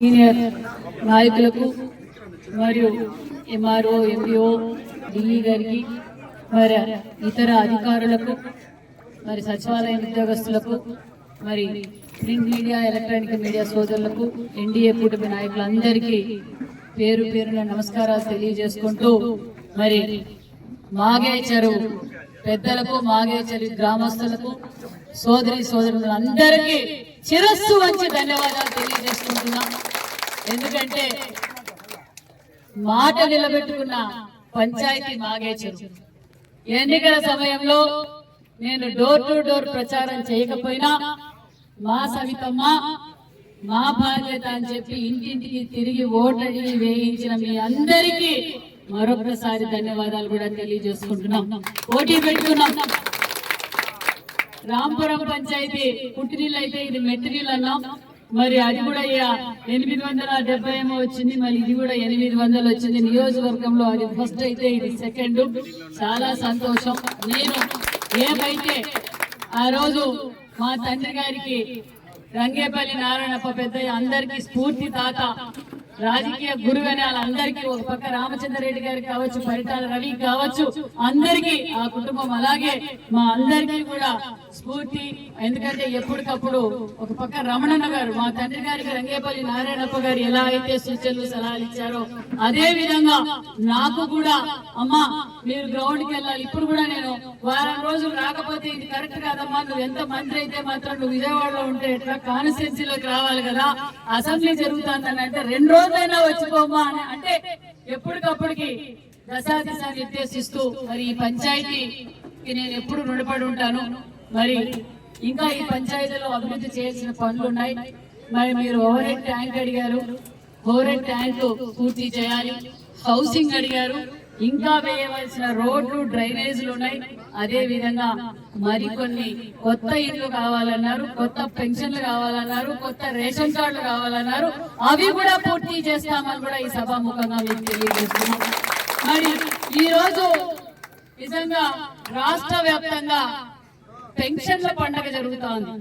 Senior నాయకులకు మరియు MRO MPO DE గారికి మరి ఇతర అధికారులకు మరి సచివాలయం ఉద్యోగస్తులకు మరి ప్రింట్ మీడియా ఎలక్ట్రానిక్ మీడియా సోదరులకు ఎన్డీఏ కూటమి నాయకులందరికీ పేరు పేరున నమస్కారాలు తెలియజేసుకుంటూ మరి మాగే చెరువు పెద్దలకు మాగే చెరువు గ్రామస్తులకు సోదరి సోదరులందరికీ చిరస్సు వచ్చి ధన్యవాదాలు తెలియజేసుకుంటున్నాం. ఎందుకంటే మాట నిలబెట్టుకున్న పంచాయతీ మాగే ఎన్నికల సమయంలో నేను డోర్ టు డోర్ ప్రచారం చేయకపోయినా మా సవితమ్మ మా బాధ్యత అని చెప్పి ఇంటింటికి తిరిగి ఓటడి వేయించిన మీ అందరికీ మరొకసారి ధన్యవాదాలు కూడా తెలియజేసుకుంటున్నాం. పోటీ పెట్టుకున్నాం. రాంపురం పంచాయతీ పుట్టినీళ్ళు అయితే ఇది మెట్టినీళ్ళు అన్నాం. మరి అది కూడా ఇక ఎనిమిది వందల డెబ్బై ఏమో వచ్చింది మరి ఇది కూడా ఎనిమిది వందలు వచ్చింది. నియోజకవర్గంలో అది ఫస్ట్ అయితే ఇది సెకండ్ చాలా సంతోషం. నేను ఏమైతే ఆ రోజు మా తండ్రి గారికి రంగేపల్లి నారాయణప్ప పెద్దయ్య అందరికీ స్ఫూర్తి తాత రాజకీయ గురువని వాళ్ళందరికీ ఒక పక్క రామచంద్ర రెడ్డి గారికి కావచ్చు పరిటాల రవి కావచ్చు అందరికీ ఆ కుటుంబం అలాగే మా అందరికీ కూడా స్ఫూర్తి. ఎందుకంటే ఎప్పటికప్పుడు ఒక పక్క రమణన్న గారు మా తండ్రి గారికి రంగేపల్లి నారాయణప్ప గారు ఎలా అయితే సూచనలు సలహాలు ఇచ్చారో అదే విధంగా నాకు కూడా అమ్మా మీరు గ్రౌండ్కి వెళ్ళాలి. ఇప్పుడు కూడా నేను వారం రోజులు రాకపోతే ఇది కరెక్ట్ కాదమ్మా. నువ్వు ఎంత మంత్రి అయితే మాత్రం నువ్వు విజయవాడలో ఉంటే ఎట్లా కాన్స్టిట్యున్సీలోకి రావాలి కదా? అసెంబ్లీ జరుగుతుందని అంటే రెండు రోజులైనా వచ్చిపోమ్మా అని. అంటే ఎప్పటికప్పటికి దశా దిశ నిర్దేశిస్తూ మరి ఈ పంచాయతీకి నేను ఎప్పుడు రుణపడి ఉంటాను. మరి ఇంకా ఈ పంచాయతీలో అభివృద్ధి చేయాల్సిన పనులు ఉన్నాయి మరి మీరు ఓవర్ హెడ్ ట్యాంక్ అడిగారు. ఓవర్ హెడ్ ట్యాంక్ పూర్తి చేయాలి. హౌసింగ్ అడిగారు. ఇంకా వేయవలసిన రోడ్లు డ్రైనేజీలు ఉన్నాయి. అదే విధంగా మరికొన్ని కొత్త ఇల్లు కావాలన్నారు కొత్త పెన్షన్లు కావాలన్నారు కొత్త రేషన్ కార్డులు కావాలన్నారు. అవి కూడా పూర్తి చేస్తామని కూడా ఈ సభాముఖంగా మేము తెలియజేస్తున్నాం. మరి ఈ రోజు నిజంగా రాష్ట్ర వ్యాప్తంగా పెన్షన్ల పండగ జరుగుతోంది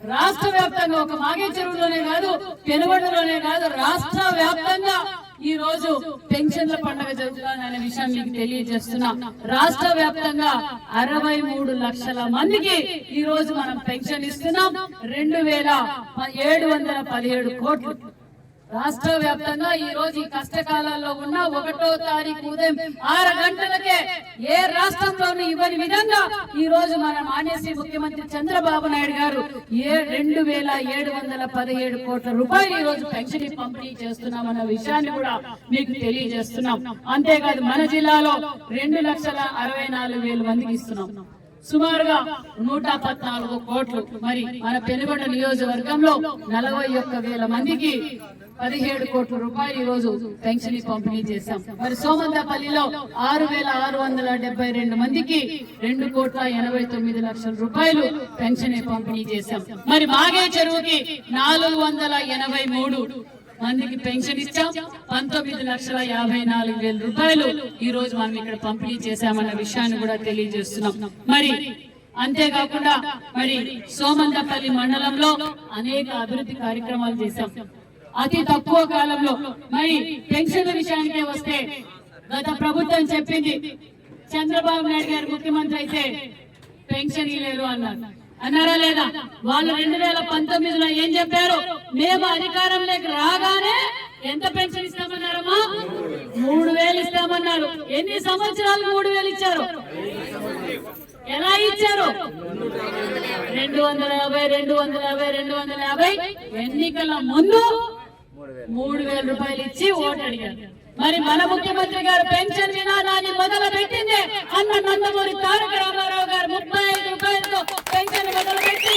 రాష్ట్ర వ్యాప్తంగా ఒక మాగే చెరువులోనే కాదు పెనుగొండలోనే కాదు రాష్ట్ర వ్యాప్తంగా ఈ రోజు పెన్షన్ల పండుగ జరుగుతుందనే విషయం మీకు తెలియజేస్తున్నా. రాష్ట్ర వ్యాప్తంగా అరవై మూడు లక్షల మందికి ఈ రోజు మనం పెన్షన్ ఇస్తున్నాం. రెండు వేల ఏడు వందల పదిహేడు కోట్లు. రాష్ట్ర వ్యాప్తంగా ఈ రోజు ఈ కష్టకాలాల్లో ఉన్న ఒకటో తారీఖు ఉదయం ఆరు గంటలకే ఏ రాష్ట్రంలోనూ ఇవ్వని విధంగా ఈ రోజు మన మాన్యశ్రీ ముఖ్యమంత్రి చంద్రబాబు నాయుడు గారు ఏ రెండు వేల ఏడు వందల పదిహేడు కోట్ల రూపాయలు ఈ రోజు పెన్షన్ పంపిణీ చేస్తున్నామన్న విషయాన్ని కూడా మీకు తెలియజేస్తున్నాం. అంతేకాదు మన జిల్లాలో రెండు లక్షల అరవై నాలుగు వేల మందికి ఇస్తున్నాం. సుమారుగా నూట పద్నాలుగు కోట్లు. మరి మన పెనుగొండ నియోజకవర్గంలో నలభై ఒక్క వేల మందికి పదిహేడు కోట్ల రూపాయలు ఈ రోజు పెన్షన్ పంపిణీ చేశాం. మరి సోమంతపల్లిలో ఆరు వేల ఆరు వందల డెబ్బై రెండు మందికి రెండు కోట్ల ఎనభై తొమ్మిది లక్షల రూపాయలు పెన్షన్ పంపిణీ చేశాం. మరి మాగే చెరువుకి నాలుగు వందల ఎనభై మూడు మందికి పెన్షన్ ఇచ్చాం. పంతొమ్మిది లక్షల యాభై నాలుగు వేల రూపాయలు ఈ రోజు మనం ఇక్కడ పంపిణీ చేశామన్న విషయాన్ని కూడా తెలియజేస్తున్నాం. మరి అంతేకాకుండా మరి సోమందపల్లి మండలంలో అనేక అభివృద్ధి కార్యక్రమాలు చేశాం. అతి తక్కువ కాలంలో మరి పెన్షన్ విషయానికే వస్తే గత ప్రభుత్వం చెప్పింది. చంద్రబాబు నాయుడు గారు ముఖ్యమంత్రి అయితే పెన్షన్ ఇవ్వలేరు అన్నారు. అన్నారా లేదా? వాళ్ళు రెండు వేల పంతొమ్మిదిలో ఏం చెప్పారు? మేము అధికారంలోకి రాగానే ఎంత పెన్షన్ ఇస్తామన్నారమ్మా? మూడు వేలు ఇస్తామన్నారు. ఎన్ని సంవత్సరాలు మూడు వేలు ఇచ్చారు? ఎలా ఇచ్చారు? రెండు వందల యాభై రెండు వందల యాభై రెండు వందల యాభై. ఎన్నికల ముందు మూడు వేల రూపాయలు ఇచ్చి ఓటు అడిగారు. మరి మన ముఖ్యమంత్రి గారు పెన్షన్ విధానాన్ని మొదలు పెట్టిందే అన్న నందమూరి తారక రామారావు గారు ముప్పై ఐదు రూపాయలతో పెన్షన్ మొదలు పెట్టి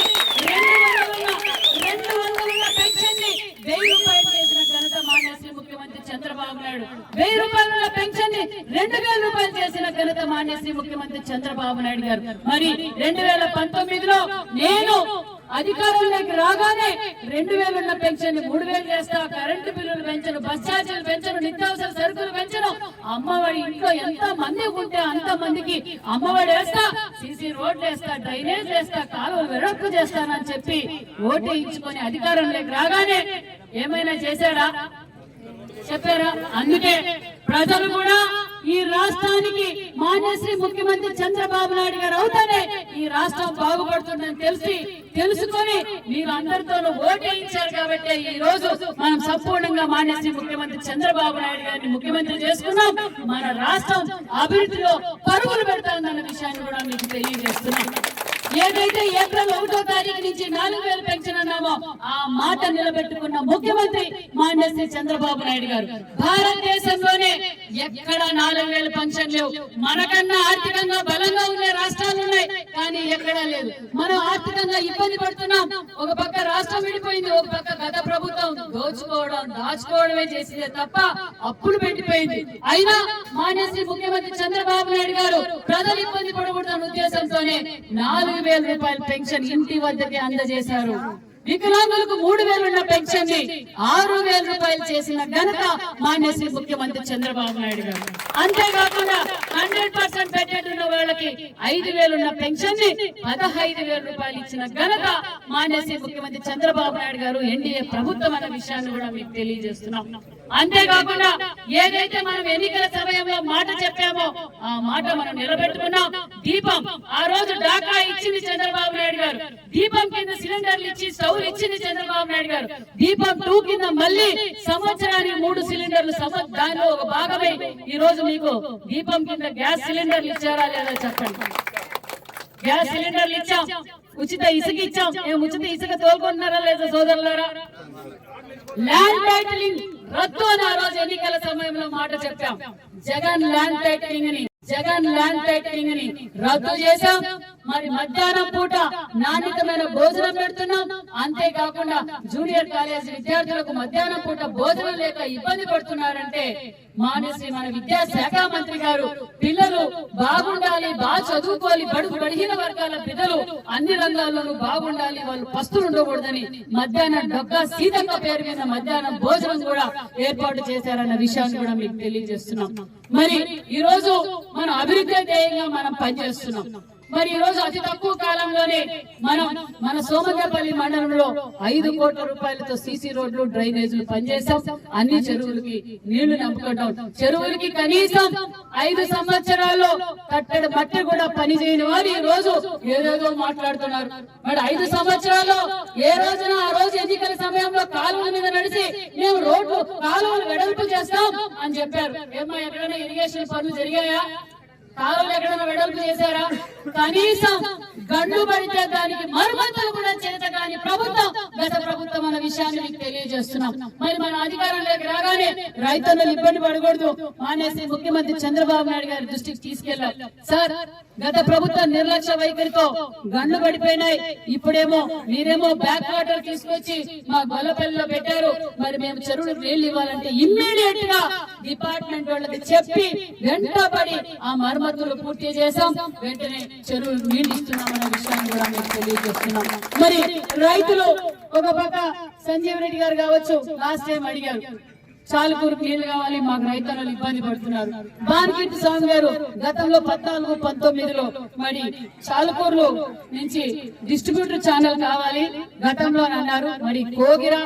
రెండు వందల పెన్షన్ని వెయ్యి రూపాయలు చేసిన ఘనత మాన్యశ్రీ ముఖ్యమంత్రి చంద్రబాబు నాయుడు. వెయ్యి రూపాయల పెన్షన్ని రెండు వేల రూపాయలు చేసిన ఘనత మాన్యశ్రీ ముఖ్యమంత్రి చంద్రబాబు నాయుడు గారు. మరి రెండు వేల పంతొమ్మిదిలో నేను అధికారంలోకి రాగానే రెండు వేలు ఉన్న పెన్షన్ మూడు వేలు చేస్తా కరెంటు బిల్లులు పెంచను బస్ ఛార్జీలు పెంచను నిత్యావసర సరుకులు పెంచను. అమ్మఒడి ఇంట్లో ఎంత మంది ఉంటే అంత మందికి అమ్మఒడి వేస్తా సీసీ రోడ్లు వేస్తా డ్రైనేజ్ వేస్తా కాలువలు వెడల్పు చేస్తానని చెప్పి ఓటు ఇచ్చుకొని అధికారంలోకి రాగానే ఏమైనా చేశాడా? చెప్పారా? అందుకే ప్రజలు కూడా ఈ రాష్ట్రానికి మాన్యశ్రీ ముఖ్యమంత్రి చంద్రబాబు నాయుడు గారు అవుతానే ఈ రాష్ట్రం బాగుపడుతుందని తెలిసి తెలుసుకొని మీరు అందరితోనూ ఓటేయించారు కాబట్టి ఈ రోజు మనం సంపూర్ణంగా మాన్యశ్రీ ముఖ్యమంత్రి చంద్రబాబు నాయుడు గారిని ముఖ్యమంత్రి చేసుకున్నాం. మన రాష్ట్రం అభివృద్ధిలో పరుగులు పెడతామన్న విషయాన్ని కూడా మీకు తెలియజేస్తున్నాం. ఏదైతే ఏప్రిల్ ఒకటో తారీఖు నుంచి నాలుగు వేలు పెన్షన్ అన్నామో ఆ మాట నిలబెట్టుకున్న ముఖ్యమంత్రి మాన్యశ్రీ చంద్రబాబు నాయుడు గారు. భారతదేశంలోనే ఎక్కడ నాలుగు వేలు పెన్షన్ లేవు. మనకన్నా ఆర్థికంగా బలంగా ఉండే ఎక్కడా లేదు. మనం ఆర్థికంగా ఇబ్బంది పడుతున్నాం. ఒక పక్క రాష్ట్రం విడిపోయింది ఒక పక్క గత ప్రభుత్వం దోచుకోవడం దాచుకోవడమే చేసిందే తప్ప అప్పులు పెట్టిపోయింది. అయినా మాన్యశ్రీ ముఖ్యమంత్రి చంద్రబాబు నాయుడు గారు ప్రజలు ఇబ్బంది పడకూడదన్న ఉద్దేశంతోనే నాలుగు వేల రూపాయల పెన్షన్ ఇంటి వద్దకే అందజేశారు. వికలాంగులకు మూడు వేలున్న పెన్షన్ని ఆరు వేల రూపాయలు చేసిన ఘనత మాన్యశ్రీ ముఖ్యమంత్రి చంద్రబాబు నాయుడు గారు. అంతేకాకుండా హండ్రెడ్ పర్సెంట్ పెట్టేటున్న వాళ్ళకి ఐదు వేలున్న పెన్షన్ని పదహైదు వేల రూపాయలు ఇచ్చిన ఘనత మాన్యశ్రీ ముఖ్యమంత్రి చంద్రబాబు నాయుడు గారు ఎన్డీఏ ప్రభుత్వం అన్న విషయాన్ని కూడా మీకు తెలియజేస్తున్నాం. అంతేకాకుండా ఏదైతే మనం ఎన్నికల సమయంలో మాట చెప్పామో ఆ మాట మనం నిలబెట్టుకున్నాం. దీపం ఆ రోజు డాకా ఇచ్చింది చంద్రబాబు నాయుడు గారు. దీపం కింద సిలిండర్లు ఇచ్చి స్టవ్ ఇచ్చింది చంద్రబాబు నాయుడు గారు. దీపం టూ కింద మళ్ళీ సంవత్సరానికి మూడు సిలిండర్లు దానిలో ఒక భాగమై ఈ రోజు మీకు దీపం కింద గ్యాస్ సిలిండర్లు ఇచ్చారా లేదా చెప్పండి. గ్యాస్ సిలిండర్లు ఇచ్చాం. ఉచిత ఇసుక ఇచ్చాం. ఉచిత ఇసుక తోలుకుంటున్నారా లేదా సోదరులారా? ల్యాండ్ టైటిలింగ్ రద్దు అని ఆ రోజు ఎన్నికల సమయంలో మాట చెప్పాం. జగన్ ల్యాండ్ టైటిలింగ్ని జగన్ ల్యాండ్ టైటిలింగ్ని రద్దు చేశాం. మరి మధ్యాహ్నం పూట నాణ్యతమైన భోజనం పెడుతున్నాం. అంతేకాకుండా జూనియర్ కాలేజ్ విద్యార్థులకు మధ్యాహ్నం పూట భోజనం లేక ఇబ్బంది పడుతున్నారంటే మానేసి మన విద్యాశాఖ మంత్రి గారు పిల్లలు బాగుండాలి బాగా చదువుకోవాలి బడుగు బడిగిన వర్గాల పిల్లలు అన్ని రంగాల్లోనూ బాగుండాలి వాళ్ళు పస్తులు ఉండకూడదని మధ్యాహ్నం డొక్క సీతక్క పేరు మీద మధ్యాహ్నం భోజనం కూడా ఏర్పాటు చేశారన్న విషయాన్ని కూడా మీకు తెలియజేస్తున్నాం. మరి ఈ రోజు మనం అభివృద్ధి ధ్యేయంగా మనం పనిచేస్తున్నాం. మరి ఈ రోజు అతి తక్కువ కాలంలోనే మనం మన సోమదేపల్లి మండలంలో ఐదు కోట్ల రూపాయలతో సీసీ రోడ్లు డ్రైనేజీలు పనిచేసాం అన్ని చెరువులకి నీళ్ళు నింపుకుంటాం చెరువులకి కనీసం ఐదు సంవత్సరాల్లో కట్టడి మట్టి కూడా పనిచేయని వారు ఈ రోజు ఏదేదో మాట్లాడుతున్నారు. మరి ఐదు సంవత్సరాల్లో ఏ రోజున ఆ రోజు ఎన్నికల సమయంలో కాలువల మీద నడిచి మేము రోడ్లు కాలువలు వెడల్పు చేస్తాం అని చెప్పారు. ఏమో ఎక్కడైనా ఇరిగేషన్ పనులు జరిగాయా? కాలువలు ఎక్కడైనా వెడల్పు చేశారా? కనీసం గండు పడితే దానికి మరమ్మతులు కూడా చేత కాని ప్రభుత్వం గత ప్రభుత్వం అన్న విషయాన్ని మీకు తెలియజేస్తున్నాం. మరి మన అధికారంలోకి రాగానే రైతులను ఇబ్బంది పడకూడదు మానేసి ముఖ్యమంత్రి చంద్రబాబు నాయుడు గారి దృష్టికి తీసుకెళ్ళాం సార్ గత ప్రభుత్వ నిర్లక్ష్య వైఖరితో గండ్లు పడిపోయినాయి. ఇప్పుడేమో మీరేమో బ్యాక్ వాటర్ తీసుకొచ్చి మా గొల్లపల్లిలో పెట్టారు. మరి మేము చెరువులు నీళ్ళు ఇవ్వాలంటే ఇమ్మీడియట్గా డిపార్ట్మెంట్ వాళ్ళకి చెప్పి వెంటబడి ఆ మరమ్మతులు పూర్తి చేశాం. వెంటనే చెరువులు నీళ్ళు ఇస్తున్నామన్న విషయాన్ని కూడా మీకు తెలియజేస్తున్నాం. మరి రైతులు ఒక పక్క సంజీవ్ రెడ్డి గారు కావచ్చు లాస్ట్ టైం అడిగారు. చాలుకూరుకు నీళ్ళు కావాలి మాకు రైతులు ఇబ్బంది పడుతున్నారు. బాన్కీర్తి స్వామి గారు గతంలో పద్నాలుగు పంతొమ్మిదిలో మరి చాలుకూరులో నుంచి డిస్ట్రిబ్యూటర్ ఛానల్ కావాలి గతంలో అన్నారు. మరి కోగిరా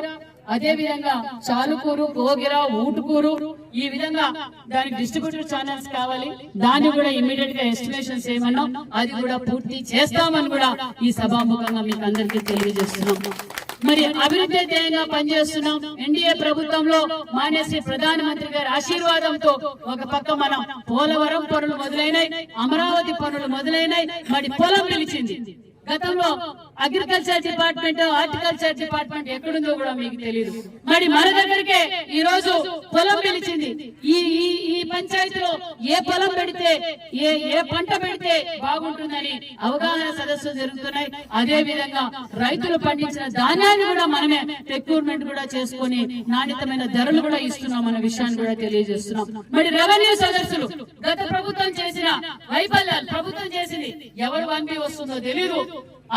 అదే విధంగా చాలుకూరు కోగిర ఊటుకూరు ఈ విధంగా దానికి డిస్ట్రిబ్యూటర్ ఛానల్స్ కావాలి. దాన్ని కూడా ఇమీడియట్గా ఎస్టిమేషన్స్ చేయమన్నాం అది కూడా పూర్తి చేస్తామని కూడా ఈ సభాముఖంగా మీకు అందరికీ తెలియజేస్తున్నాం. మరి అభివృద్ధి ధ్యేయంగా పనిచేస్తున్నాం. ఎన్డీఏ ప్రభుత్వంలో మానేసి ప్రధానమంత్రి గారి ఆశీర్వాదంతో ఒక పక్క మనం పోలవరం పనులు మొదలైనాయి అమరావతి పనులు మొదలైనాయి మరి పొలం పిలిచింది గతంలో అగ్రికల్చర్ డిపార్ట్మెంట్ హార్టికల్చర్ డిపార్ట్మెంట్ ఎక్కడుందో కూడా మీకు తెలియదు మరి మన దగ్గరికే ఈ రోజు పొలం పిలిచింది. ఈ ఈ ఈ పంచాయతీలో ఏ పొలం పెడితే ఏ ఏ పంట పెడితే బాగుంటుందని అవగాహన సదస్సులు జరుగుతున్నాయి. అదే విధంగా రైతులు పండించిన ధాన్యాన్ని కూడా మనమే రిక్రూట్మెంట్ కూడా చేసుకొని నాణ్యతమైన ధరలు కూడా ఇస్తున్నాం అన్న విషయాన్ని కూడా తెలియజేస్తున్నాం. మరి రెవెన్యూ సదస్సులు గత ప్రభుత్వం చేసిన వైఫల్యాలు ప్రభుత్వం చేసింది ఎవరు వన్బి వస్తుందో తెలియదు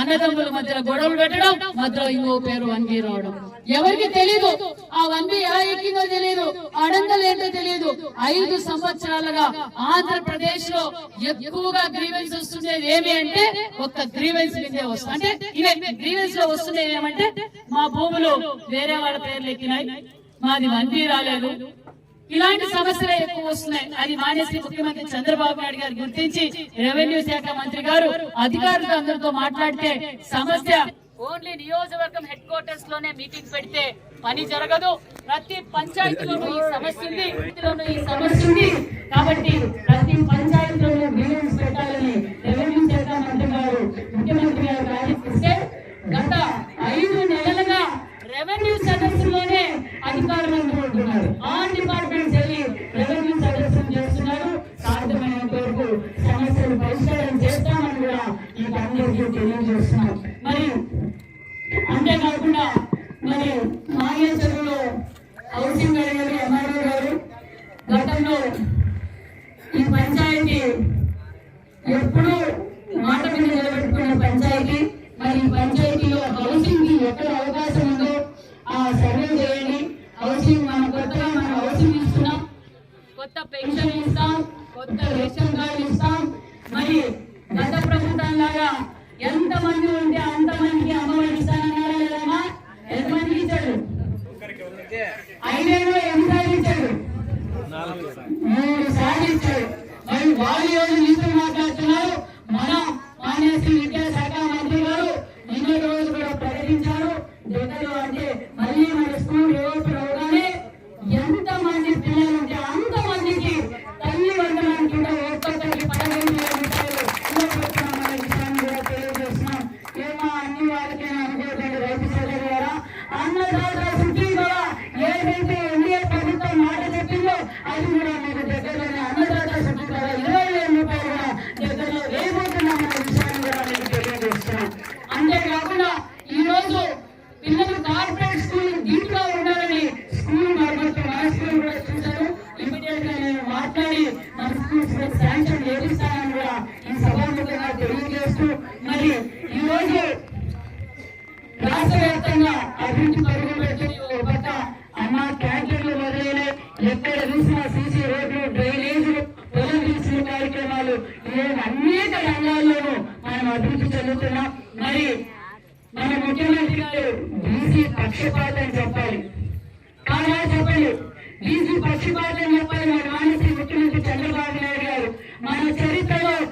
అన్నదమ్ముల మధ్యలో గొడవలు పెట్టడం మధ్యలో ఇంకో పేరు వన్బి రావడం. ఎవరికి తెలీదు? ఆ వన్బి ఎలా ఎక్కిందో తెలియదు అడంగలు ఏంటో తెలియదు ఐదు సంవత్సరాలుగా ఆంధ్రప్రదేశ్లో ఎక్కువగా గ్రీవెన్స్ వస్తుండేది ఏమి అంటే ఒక్క గ్రీవెన్స్ మీదే వస్తుంది. అంటే ఇవే గ్రీవెన్స్లో వస్తుండేది ఏమంటే మా భూములు వేరే వాళ్ళ పేర్లు ఎక్కినాయి. మాది వన్పీ రాలేదు. ఇలాంటి సమస్యలే ఎక్కువ వస్తున్నాయి. అది మానేసి ముఖ్యమంత్రి చంద్రబాబు నాయుడు గారు గుర్తించి రెవెన్యూ శాఖ మంత్రి గారు అధికారులతో అందరితో మాట్లాడితే సమస్య ఓన్లీ నియోజకవర్గం హెడ్ క్వార్టర్స్లోనే మీటింగ్ పెడితే పని జరగదు. ప్రతి పంచాయతీలోనూ ఈ సమస్య ఉంది. ఈ సమస్య ఉంది. కాబట్టి ప్రతి పంచాయతీలోనూ గ్రీవెన్స్ పెట్టాలని రెవెన్యూ శాఖ మంత్రి గారు ముఖ్యమంత్రి గారు ఆదేశిస్తే గత ఐదు నెలలుగా రెవెన్యూ శాఖ అధికారులు ఉంటున్నారు ఆ డిపార్ట్మెంట్స్ వెళ్ళి రెవెన్యూ సదస్సులు చేస్తున్నారు. సాధ్యమైనంత వరకు సమస్యలు పరిష్కారం చేస్తామని కూడా మీకు అందరికీ తెలియజేస్తున్నాం. మరి అంతేకాకుండా మరి మాగేశ్వరంలో హౌసింగ్ అడిగారు ఎంఆర్ఓ గారు గతంలో కార్యక్రమాలు అనేక రంగాల్లోనూ మనం అభివృద్ధి చెందుతున్నాం. మరి మన ముఖ్యమంత్రి గారు బీసీ పక్షపాతం చెప్పాలి. కాదా చెప్పండి. బీసీ పక్షపాతం చెప్పాలి మన మానసి ముఖ్యమంత్రి చంద్రబాబు నాయుడు గారు. మన చరిత్రలో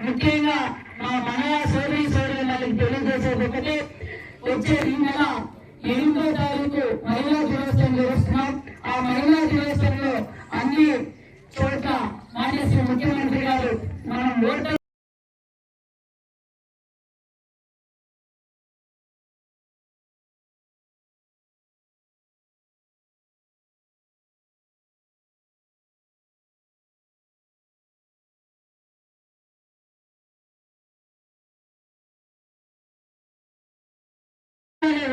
ముఖ్యంగా మా మనయ సోదరి సోదరి మళ్ళీ తెలియజేసేది వచ్చే ఈ నెల ఎనిమిదో తారీఖు మహిళా దినోత్సవం జరుస్తున్నాం ఆ మహిళా దినోత్సవంలో అన్ని చోట్ల మానేశ్వర ముఖ్యమంత్రి గారు మనం ఓటర్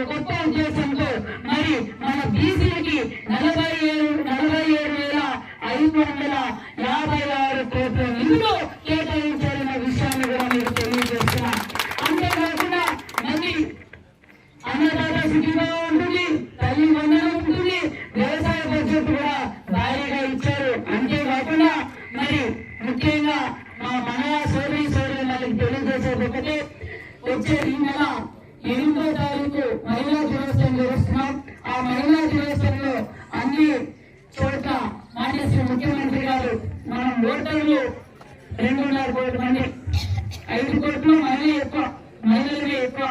గొప్ప ఉద్దేశంతో మరి మన బీసీలకి నలభై ఏడు నలభై ఏడు వేల ఐదు వందల యాభై ఆరు కోట్ల నిధులు కేటాయించారన్న విషయాన్ని కూడా మీకు తెలియజేస్తున్నా. అంతేకాకుండా మరి అన్నదాత సిటీలో ఉంటుంది తల్లి వందనం ఉంటుంది వ్యవసాయ బడ్జెట్ కూడా భారీగా ఇచ్చారు. అంతేకాకుండా మరి ముఖ్యంగా మా మన సోదరి సోదరి వాళ్ళకి తెలియజేసేది ఒకటే వచ్చే ఈ నెల ఎనిమిదో తారీఖు మహిళా దినోత్సవం జరుపుతున్నాం ఆ మహిళా దినోత్సవంలో అన్ని చోట్ల మాన్యశ్రీ ముఖ్యమంత్రి గారు మనం ఓటర్లు రెండున్నర కోట్ల మంది. ఐదు కోట్లు మహిళ ఎక్కువ మహిళలు ఎక్కువ.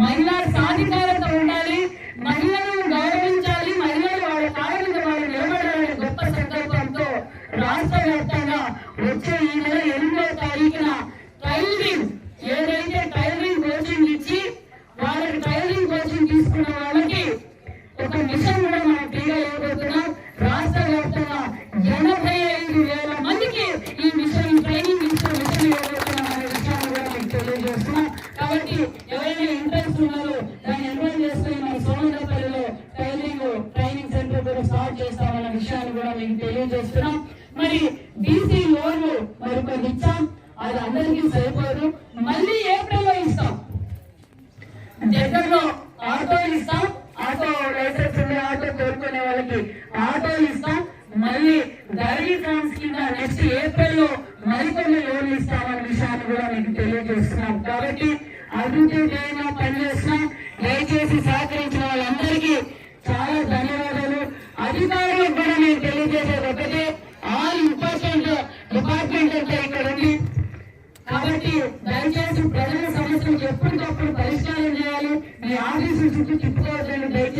మహిళా సాధికారత ఉండాలి మహిళలను గౌరవించాలి మహిళలు వాళ్ళ కాళ్ళ వాళ్ళు నిలబడాలని గొప్ప సంకల్పంతో రాష్ట్ర వ్యాప్తంగా వచ్చే ఈ నెల ఎనిమిదో తారీఖున టైలరింగ్ ఏదైతే టైలరింగ్ కోచింగ్ ఇచ్చి వాళ్ళకి ట్రైనింగ్ కోచింగ్ తీసుకున్న వాళ్ళకి ఒక మిషన్ కూడా మనం ఫ్రీగా ఇవ్వబోతున్నాం రాష్ట్ర వ్యాప్తంగా ఎనభై అధికంగా లోన్లు ఇస్తామనే విషయాన్ని కూడా మీకు తెలియజేస్తున్నాం. కాబట్టి అభివృద్ధి చేయడం పనిచేస్తున్నాం. దయచేసి సహకరించిన వాళ్ళందరికీ చాలా ధన్యవాదాలు. అధికారులకు కూడా నేను తెలియజేసేది ఒకటే. ఆల్ ఇంపార్టెంట్ డిపార్ట్మెంట్ అంటే ఇక్కడ ఉంది. కాబట్టి దయచేసి ప్రజల సమస్యలు ఎప్పటికప్పుడు పరిష్కారం చేయాలి. మీ ఆఫీసు చుట్టూ తిప్పుకోవద్దండి దయచేసి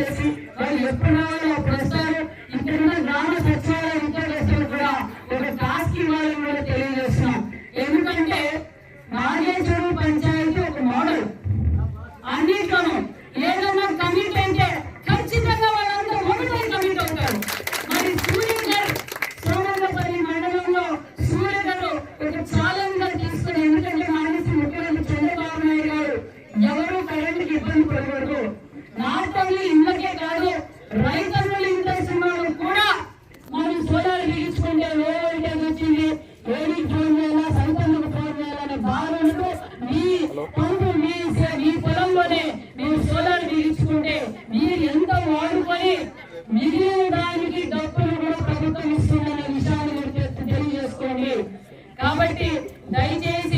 来一件